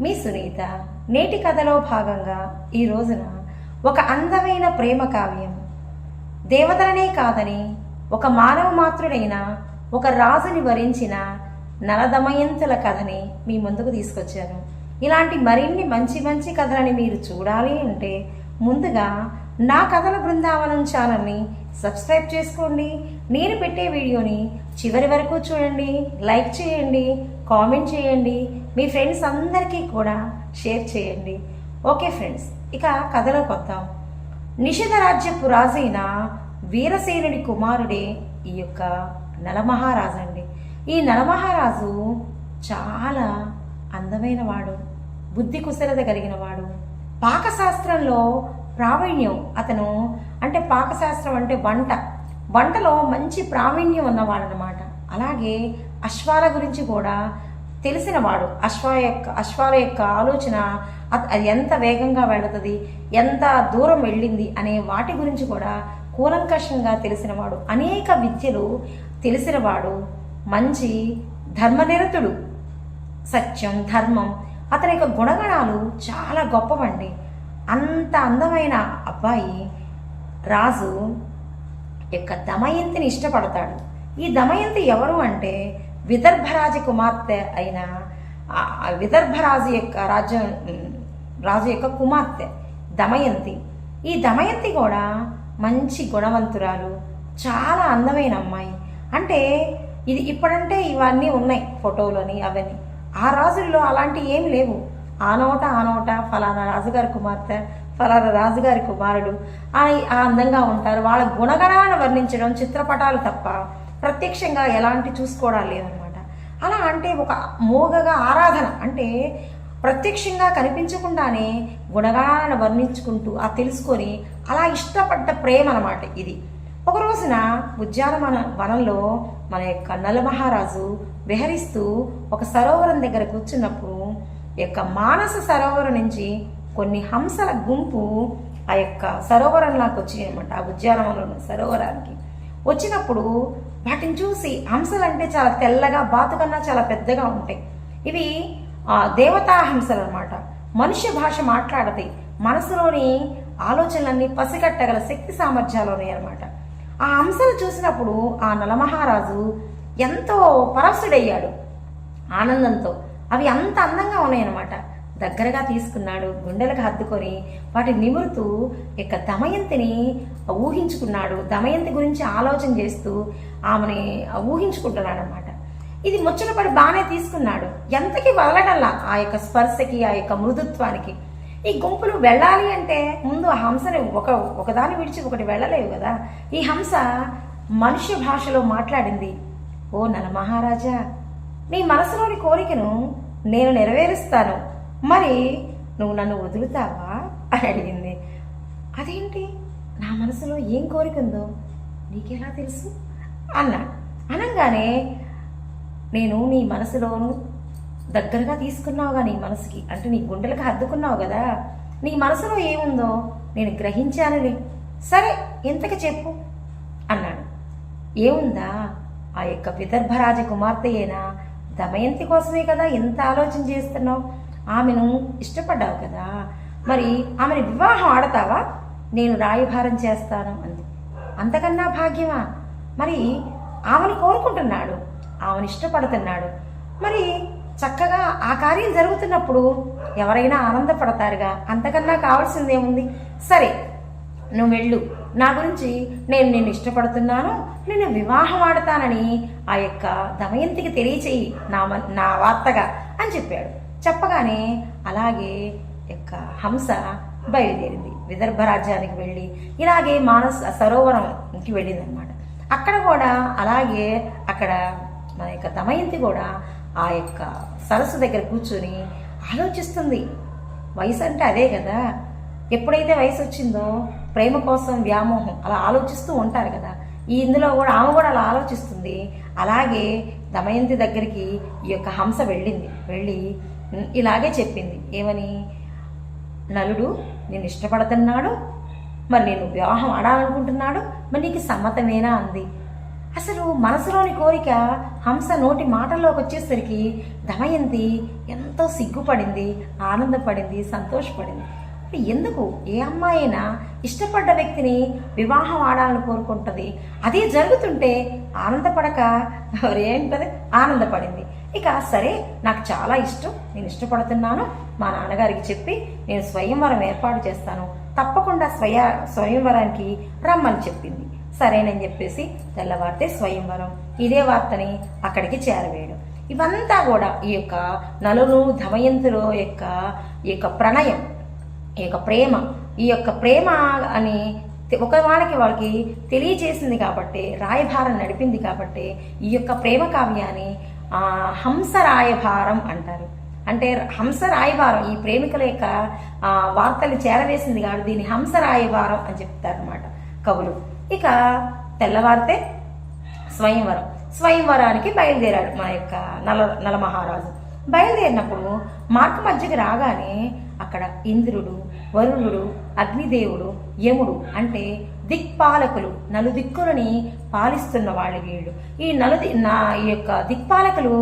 మీ సునీత నేటి కథలో భాగంగా ఈ రోజున ఒక అందమైన ప్రేమ కావ్యం. దేవతలనే కాదని ఒక మానవ మాత్రుడైన ఒక రాజుని వరించిన నలదమయంతుల కథని మీ ముందుకు తీసుకొచ్చాను. ఇలాంటి మరిన్ని మంచి మంచి కథలని మీరు చూడాలి అంటే ముందుగా నా కథల బృందావనం ఛానల్ని సబ్స్క్రైబ్ చేసుకోండి. నేను పెట్టే వీడియోని చివరి వరకు చూడండి లైక్ చేయండి కామెంట్ చేయండి. మీ ఫ్రెండ్స్ అందరికీ కూడా షేర్ చేయండి. ఓకే ఫ్రెండ్స్ ఇక కథలోకి వద్దాం. నిషిధ రాజ్యపు రాజైన వీరసేనుడి కుమారుడే ఈ యొక్క నలమహారాజు అండి ఈ నలమహారాజు చాలా అందమైన వాడు బుద్ధి కుశలత కలిగిన వాడు. పాకశాస్త్రంలో ప్రావీణ్యం. అతను అంటే పాకశాస్త్రం అంటే వంట. వంటలో మంచి ప్రావీణ్యం ఉన్నవాడనమాట అలాగే అశ్వాల గురించి కూడా తెలిసినవాడు. అశ్వ యొక్క అశ్వాల యొక్క ఆలోచన అది ఎంత వేగంగా వెళుతుంది ఎంత దూరం వెళ్ళింది అనే వాటి గురించి కూడా కూలంకషంగా తెలిసినవాడు. అనేక విద్యలు తెలిసినవాడు మంచి ధర్మనిరతుడు. సత్యం ధర్మం అతని యొక్క గుణగణాలు చాలా గొప్పవండి. అంత అందమైన అబ్బాయి రాజు యొక్క దమయంతిని ఇష్టపడతాడు. ఈ దమయంతి ఎవరు అంటే విదర్భరాజు కుమార్తె అయిన విదర్భరాజు యొక్క రాజ్యం రాజు యొక్క కుమార్తె దమయంతి. ఈ దమయంతి కూడా మంచి గుణవంతురాలు చాలా అందమైన అమ్మాయి. అంటే ఇది ఇప్పుడంటే ఇవన్నీ ఉన్నాయి ఫోటోలని అవన్నీ. ఆ రాజుల్లో అలాంటి ఏం లేవు. ఆనోట ఆనోట ఫలానా రాజుగారి కుమార్తె ఫలానా రాజుగారి కుమారుడు. అని ఆ అందంగా ఉంటారు. వాళ్ళ గుణగణాలను వర్ణించడం చిత్రపటాలు తప్ప ప్రత్యక్షంగా ఎలాంటి చూసుకోవడం లేదనమాట అలా అంటే ఒక మోగగా ఆరాధన అంటే ప్రత్యక్షంగా కనిపించకుండానే గుణగణాలను వర్ణించుకుంటూ ఆ తెలుసుకొని అలా ఇష్టపడ్డ ప్రేమ అనమాట ఇది. ఒక రోజున ఉద్యానవన వనంలో మన యొక్క నలమహారాజు విహరిస్తూ ఒక సరోవరం దగ్గర కూర్చున్నప్పుడు యొక్క మానస సరోవరం నుంచి కొన్ని హంసల గుంపు ఆ యొక్క సరోవరంలోకి వచ్చినాయి అనమాట ఆ ఉద్యానవనంలో ఉన్న సరోవరానికి. వచ్చినప్పుడు వాటిని చూసి హంసలు అంటే చాలా తెల్లగా బాతుకన్నా చాలా పెద్దగా ఉంటాయి. ఇవి ఆ, దేవతా హంసలు అనమాట మనుష్య భాష మాట్లాడతాయి. మనసులోని ఆలోచనలన్నీ పసిగట్టగల శక్తి సామర్థ్యాలు ఉన్నాయి అనమాట ఆ హంసలు చూసినప్పుడు ఆ నలమహారాజు ఎంతో పరవశుడయ్యాడు ఆనందంతో. అవి అంత అందంగా ఉన్నాయన్నమాట. దగ్గరగా తీసుకున్నాడు గుండెలకు హత్తుకొని వాటి నిమురుతూ ఇక దమయంతిని ఊహించుకున్నాడు. దమయంతి గురించి ఆలోచన చేస్తూ ఆమెని ఊహించుకుంటున్నాడు అనమాట ఇది ముచ్చటపడి బాగానే తీసుకున్నాడు. ఎంతకి వదలటల్లా ఆ యొక్క స్పర్శకి ఆ యొక్క మృదుత్వానికి? ఈ గుంపులు వెళ్ళాలి అంటే ముందు ఆ హంసని ఒక ఒకదాని విడిచి ఒకటి వెళ్ళలేవు కదా? ఈ హంస మనుష్య భాషలో మాట్లాడింది ఓ నల మహారాజా మీ మనసులోని కోరికను నేను నెరవేరుస్తాను. మరి నువ్వు నన్ను వదులుతావా? అని అడిగింది. అదేంటి? నా మనసులో ఏం కోరిక ఉందో నీకెలా తెలుసు? అన్నా అనగానే నేను నీ మనసులోను దగ్గరగా తీసుకున్నావుగా నీ మనసుకి. అంటే నీ గుండెలకు హద్దుకున్నావు కదా. నీ మనసులో ఏముందో నేను గ్రహించానని సరే ఎంతకి చెప్పు అన్నాడు. ఏముందా? ఆ యొక్క విదర్భరాజ కుమార్తె అయినా దమయంతి కోసమే కదా ఎంత ఆలోచన చేస్తున్నావు. ఆమెను ఇష్టపడ్డావు కదా. మరి ఆమెను వివాహం ఆడతావా? నేను రాయభారం చేస్తాను అంది. అంతకన్నా భాగ్యమా? మరి ఆమెను కోరుకుంటున్నాడు. ఆమెను ఇష్టపడుతున్నాడు. మరి చక్కగా ఆ కార్యం జరుగుతున్నప్పుడు ఎవరైనా ఆనందపడతారుగా? అంతకన్నా కావాల్సిందేముంది? సరే నువ్వు వెళ్ళు. నా గురించి నేను నేను ఇష్టపడుతున్నాను. నేను వివాహం ఆడతానని ఆ యొక్క దమయంతికి తెలియచేయి నా నా వార్తగా అని చెప్పాడు. చెప్పగానే అలాగే యొక్క హంస బయలుదేరింది. విదర్భ రాజ్యానికి వెళ్ళి ఇలాగే మానస్ సరోవరంకి వెళ్ళిందనమాట అక్కడ కూడా అలాగే అక్కడ మన యొక్క దమయంతి కూడా ఆ యొక్క సరస్సు దగ్గర కూర్చొని ఆలోచిస్తుంది. వయసు అంటే అదే కదా. ఎప్పుడైతే వయసు వచ్చిందో ప్రేమ కోసం వ్యామోహం అలా ఆలోచిస్తూ ఉంటారు కదా. ఈ ఇందులో కూడా ఆమె కూడా అలా ఆలోచిస్తుంది. అలాగే దమయంతి దగ్గరికి ఈ యొక్క హంస వెళ్ళింది. వెళ్ళి ఇలాగే చెప్పింది. ఏమని? నలుడు నేను ఇష్టపడుతున్నాడు మరి నేను వివాహం ఆడాలనుకుంటున్నాడు మరి నీకు సమ్మతమేనా? అంది. అసలు మనసులోని కోరిక హంస నోటి మాటల్లోకి వచ్చేసరికి దమయంతి ఎంతో సిగ్గుపడింది ఆనందపడింది సంతోషపడింది. ఎందుకు? ఏ అమ్మాయి అయినా ఇష్టపడ్డ వ్యక్తిని వివాహం ఆడాలని కోరుకుంటుంది. అదే జరుగుతుంటే ఆనందపడక ఏంటది ఆనందపడింది. ఇక సరే నాకు చాలా ఇష్టం. నేను ఇష్టపడుతున్నాను. మా నాన్నగారికి చెప్పి నేను స్వయంవరం ఏర్పాటు చేస్తాను. తప్పకుండా స్వయ స్వయంవరానికి రమ్మని చెప్పింది. సరేనని చెప్పేసి తెల్లవారితే స్వయంవరం. ఇదే వార్తని అక్కడికి చేరవేయడం. ఇవంతా కూడా ఈ యొక్క నలును ధమయంతుల యొక్క ఈ యొక్క ప్రణయం ఈ యొక్క ప్రేమ ఈ యొక్క ప్రేమ అని ఒక వాళ్ళకి వాళ్ళకి తెలియజేసింది కాబట్టి రాయభారం నడిపింది కాబట్టి ఈ యొక్క ప్రేమ కావ్యాన్ని హంస రాయభారం అంటారు. అంటే హంస రాయభారం ఈ ప్రేమికుల యొక్క వార్తలు చేరవేసింది కాబట్టి దీన్ని హంస రాయభారం అని చెప్తారనమాట కవులు. ఇక తెల్లవారితే స్వయంవరం. స్వయంవరానికి బయలుదేరాడు మన యొక్క నల నలమహారాజు. బయలుదేరినప్పుడు మార్గ మధ్యకి రాగానే అక్కడ ఇంద్రుడు వరుణుడు అగ్నిదేవుడు యముడు అంటే దిక్పాలకులు నలుదిక్కులని పాలిస్తున్న వాళ్ళు వీళ్ళు. ఈ నలుది నా ఈ యొక్క దిక్పాలకులు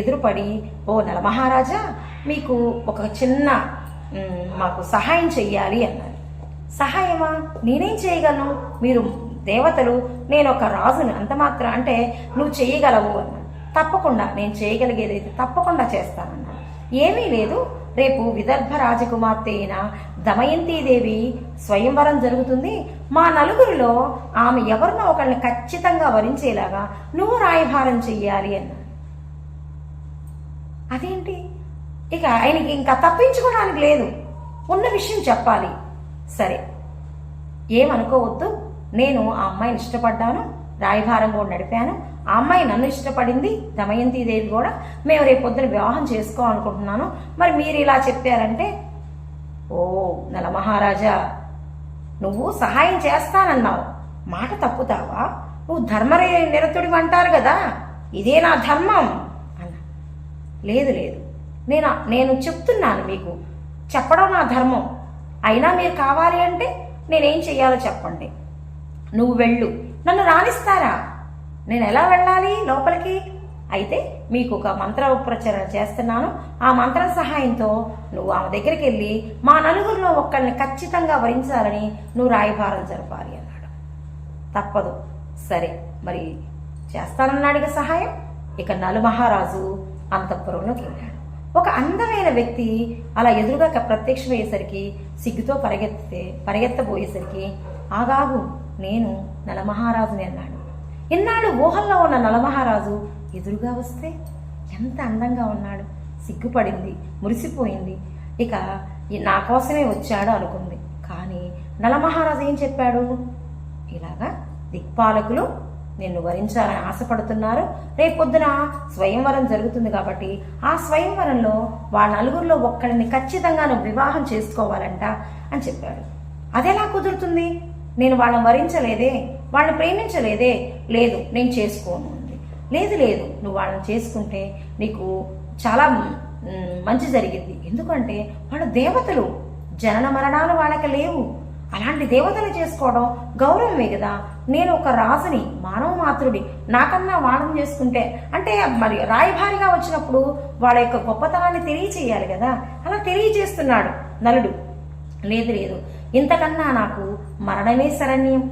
ఎదురుపడి ఓ నలమహారాజా మీకు ఒక చిన్న మాకు సహాయం చెయ్యాలి అన్నారు. సహాయమా? నేనేం చేయగలను? మీరు దేవతలు నేను ఒక రాజుని అంత మాత్రం అంటే నువ్వు చేయగలవు అన్నాను తప్పకుండా నేను చేయగలిగేది అయితే తప్పకుండా చేస్తానన్నాను ఏమీ లేదు రేపు విదర్భ రాజకుమార్తె అయిన దమయంతీదేవి స్వయంవరం జరుగుతుంది. మా నలుగురిలో ఆమె ఎవరినో ఒకళ్ళని ఖచ్చితంగా వరించేలాగా నువ్వు రాయభారం చెయ్యాలి అన్నాడు. అదేంటి? ఇక ఆయనకి ఇంకా తప్పించుకోవడానికి లేదు. ఉన్న విషయం చెప్పాలి. సరే. ఏమనుకోవద్దు. నేను ఆ అమ్మాయిని ఇష్టపడ్డాను. రాయభారం కూడా నడిపాను. ఆ అమ్మాయి నన్ను ఇష్టపడింది దమయంతి దేవి కూడా. మేము రేపు పొద్దున వివాహం చేసుకోవాలనుకుంటున్నాను. మరి మీరు ఇలా చెప్పారంటే ఓ నల మహారాజా నువ్వు సహాయం చేస్తానన్నావు. మాట తప్పుతావా? నువ్వు ధర్మరే నిరతుడి అంటారు కదా ఇదే నా ధర్మం అన్న. లేదు లేదు. నేను నేను చెప్తున్నాను మీకు. చెప్పడం నా ధర్మం. అయినా మీరు కావాలి అంటే నేనేం చెయ్యాలో చెప్పండి. నువ్వు వెళ్ళు. నన్ను రాణిస్తారా? నేను ఎలా వెళ్ళాలి లోపలికి? అయితే మీకు ఒక మంత్ర ఉపచరణ చేస్తున్నాను. ఆ మంత్రం సహాయంతో నువ్వు ఆమె దగ్గరికి వెళ్ళి మా నలుగురిలో ఒక్కళ్ళని ఖచ్చితంగా వరించాలని నువ్వు రాయభారం జరపాలి అన్నాడు. తప్పదు. సరే మరి చేస్తానన్నాడుగా సహాయం? ఇక నలు మహారాజు అంతఃపురంలోకి వెళ్ళాడు. ఒక అందమైన వ్యక్తి అలా ఎదురుగా ప్రత్యక్షమయ్యేసరికి సిగ్గుతో పరిగెత్తితే పరిగెత్తబోయేసరికి ఆగాగు నేను నలమహారాజుని అన్నాడు. ఇన్నాళ్ళు ఊహల్లో ఉన్న నలమహారాజు ఎదురుగా వస్తే ఎంత అందంగా ఉన్నాడు. సిగ్గుపడింది మురిసిపోయింది. ఇక నా కోసమే వచ్చాడు అనుకుంది. కానీ నలమహారాజు ఏం చెప్పాడు? ఇలాగా దిక్పాలకులు నిన్ను వరించాలని ఆశపడుతున్నారు. రేపొద్దున స్వయంవరం జరుగుతుంది కాబట్టి ఆ స్వయంవరంలో వాళ్ళ నలుగురిలో ఒక్కడిని ఖచ్చితంగా నువ్వు వివాహం చేసుకోవాలంట అని చెప్పాడు. అదెలా కుదురుతుంది? నేను వాళ్ళని వరించలేదే. వాళ్ళని ప్రేమించలేదే. లేదు నేను చేసుకోను అంది. లేదు లేదు నువ్వు వాళ్ళని చేసుకుంటే నీకు చాలా మంచి జరిగింది. ఎందుకంటే వాళ్ళు దేవతలు. జనన మరణాలు వాళ్ళకి లేవు. అలాంటి దేవతలు చేసుకోవడం గౌరవమే కదా. నేను ఒక రాజుని మానవ మాతృడి నాకన్నా వాళ్ళని చేసుకుంటే అంటే మరి రాయభారిగా వచ్చినప్పుడు వాళ్ళ యొక్క గొప్పతనాన్ని తెలియచేయాలి కదా. అలా తెలియజేస్తున్నాడు నలుడు. లేదు లేదు ఇంతకన్నా నాకు మరణమే శరణ్యం.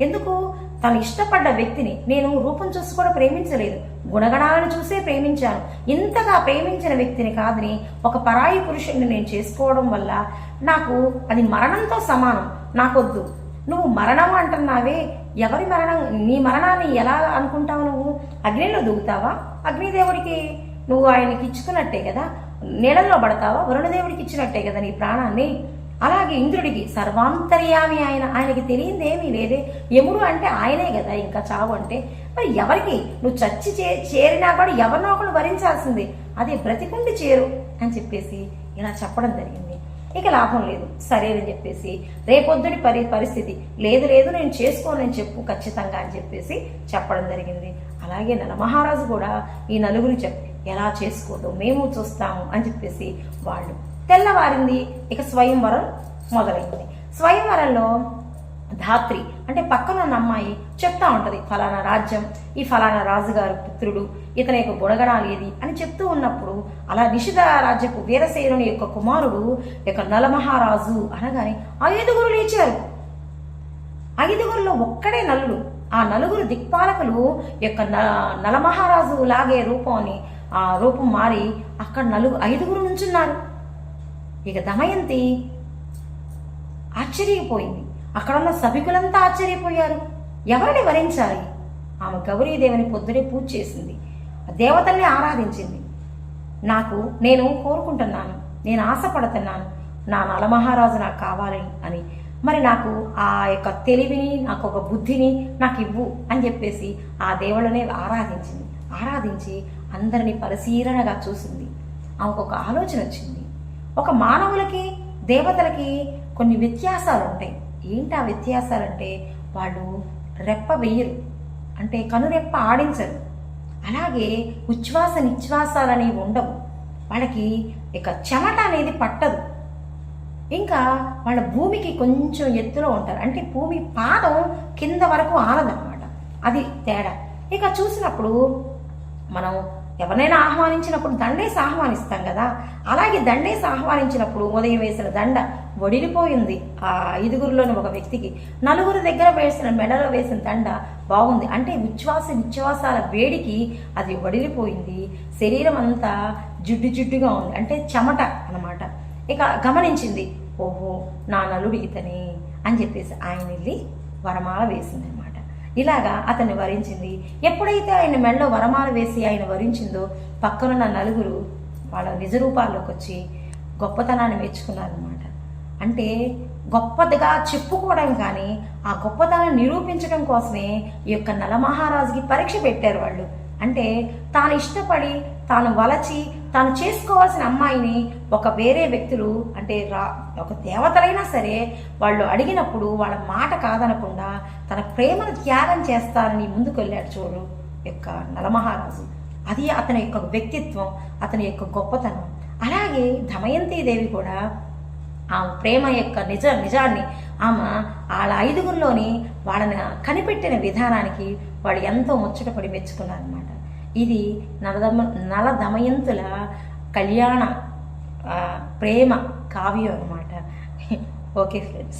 ఎందుకు? తను ఇష్టపడ్డ వ్యక్తిని నేను రూపం చూసి కూడా ప్రేమించలేదు. గుణగణాలను చూసే ప్రేమించాను. ఇంతగా ప్రేమించిన వ్యక్తిని కాదని ఒక పరాయి పురుషుడిని నేను చేసుకోవడం వల్ల నాకు అది మరణంతో సమానం. నాకొద్దు. నువ్వు మరణం అంటున్నావే. ఎవరి మరణం? నీ మరణాన్ని ఎలా అనుకుంటావు నువ్వు? అగ్నిలో దూకుతావా? అగ్నిదేవుడికి నువ్వు ఆయనకి ఇచ్చుకున్నట్టే కదా? నీళ్ళలో పడతావా? వరుణదేవుడికి ఇచ్చినట్టే కదా నీ ప్రాణాన్ని? అలాగే ఇంద్రుడికి సర్వాంతర్యామి ఆయన ఆయనకి తెలియంది ఏమీ లేదే. యముడు అంటే ఆయనే కదా ఇంకా చావు అంటే. మరి ఎవరికి? నువ్వు చచ్చి చే చేరినా కూడా ఎవరినో ఒకరు భరించాల్సిందే అదే బ్రతికుండి చేరు అని చెప్పేసి ఇలా చెప్పడం జరిగింది. ఇక లాభం లేదు. సరేనని చెప్పేసి రేపొద్దుడి పరి పరిస్థితి. లేదు లేదు నేను చేసుకోనని చెప్పు ఖచ్చితంగా అని చెప్పేసి చెప్పడం జరిగింది. అలాగే నల మహారాజు కూడా ఈ నలుగురు చెప్ ఎలా చేసుకోదు మేము చూస్తాము అని చెప్పేసి వాళ్ళు తెల్లవారింది. ఇక స్వయంవరం మొదలైంది. స్వయంవరంలో ధాత్రి అంటే పక్కన ఉన్న అమ్మాయి చెప్తా ఉంటది ఫలానా రాజ్యం ఈ ఫలానా రాజుగారు పుత్రుడు ఇతని యొక్క గుణగణాలు ఏది? అని చెప్తూ ఉన్నప్పుడు అలా నిషిధ రాజ్యపు వీరసేనుని యొక్క కుమారుడు యొక్క నలమహారాజు అనగానే ఐదుగురు లేచారు. ఐదుగురులో ఒక్కడే నలుడు. ఆ నలుగురు దిక్పాలకులు యొక్క న- నలమహారాజు లాగే రూపాన్ని ఆ రూపం మారి అక్కడ నలుగు ఐదుగురు నుంచున్నారు. ఇక దమయంతి ఆశ్చర్యపోయింది. అక్కడ ఉన్న సభికులంతా ఆశ్చర్యపోయారు. ఎవరిని వరించాలి? ఆమె గౌరీదేవిని పొద్దునే పూజ చేసింది. ఆ దేవతల్ని ఆరాధించింది. నాకు నేను కోరుకుంటున్నాను. నేను ఆశపడుతున్నాను. నా నలమహారాజు నాకు కావాలి అని. మరి నాకు ఆ యొక్క తెలివిని నాకు ఒక బుద్ధిని నాకు ఇవ్వు అని చెప్పేసి ఆ దేవుళ్ళనే ఆరాధించింది. ఆరాధించి అందరిని పరిశీలనగా చూసింది. ఆమెకు ఒక ఆలోచన వచ్చింది. ఒక మానవులకి దేవతలకి కొన్ని వ్యత్యాసాలు ఉంటాయి ఏంటి ఆ వ్యత్యాసాలంటే వాళ్ళు రెప్ప వెయ్యరు అంటే కనురెప్ప ఆడించరు. అలాగే ఉచ్ఛ్వాస నిశ్వాసాలు అనేవి ఉండవు. వాళ్ళకి ఇక చెమట అనేది పట్టదు. ఇంకా వాళ్ళ భూమికి కొంచెం ఎత్తులో ఉంటారు. అంటే భూమి పాదం కింద వరకు ఆనదన్నమాట అది తేడా. ఇక చూసినప్పుడు మనం ఎవరినైనా ఆహ్వానించినప్పుడు దండేసి ఆహ్వానిస్తాం కదా? అలాగే దండేసి ఆహ్వానించినప్పుడు ఉదయం వేసిన దండ వడిలిపోయింది ఆ ఐదుగురిలోని ఒక వ్యక్తికి. నలుగురు దగ్గర వేసిన మెడలో వేసిన దండ బాగుంది. అంటే ఉచ్ఛ్వాస నిశ్వాసాల వేడికి అది వడిలిపోయింది. శరీరం అంతా జిడ్డు జిడ్డుగా ఉంది. అంటే చెమట అన్నమాట. ఇక గమనించింది ఓహో నా నలుడు ఇతని అని చెప్పేసి ఆయన వెళ్ళి వరమాల వేసింది ఇలాగా అతన్ని వరించింది. ఎప్పుడైతే ఆయన మెడలో వరమాల వేసి ఆయన వరించిందో పక్కనున్న నలుగురు వాళ్ళ నిజ రూపాల్లోకి వచ్చి గొప్పతనాన్ని మెచ్చుకున్నారనమాట అంటే గొప్పదిగా చెప్పుకోవడం కానీ ఆ గొప్పతనాన్ని నిరూపించడం కోసమే ఈ యొక్క నలమహారాజుకి పరీక్ష పెట్టారు వాళ్ళు. అంటే తాను ఇష్టపడి తాను వలచి తాను చేసుకోవాల్సిన అమ్మాయిని ఒక వేరే వ్యక్తులు అంటే రా ఒక దేవతలైనా సరే వాళ్ళు అడిగినప్పుడు వాళ్ళ మాట కాదనకుండా తన ప్రేమను త్యాగం చేస్తారని ముందుకు వెళ్ళాడు చూడు యొక్క నలమహారాజు. అది అతని యొక్క వ్యక్తిత్వం అతని యొక్క గొప్పతనం. అలాగే దమయంతి దేవి కూడా ఆమె ప్రేమ యొక్క నిజ నిజాన్ని ఆమె వాళ్ళ ఐదుగురిలోని వాళ్ళని కనిపెట్టిన విధానానికి వాడు ఎంతో ముచ్చటపడి మెచ్చుకున్నారన్నమాట. ఇది నలదమ నలదమయంతుల కళ్యాణ ప్రేమ కావ్యం అనమాట ఓకే ఫ్రెండ్స్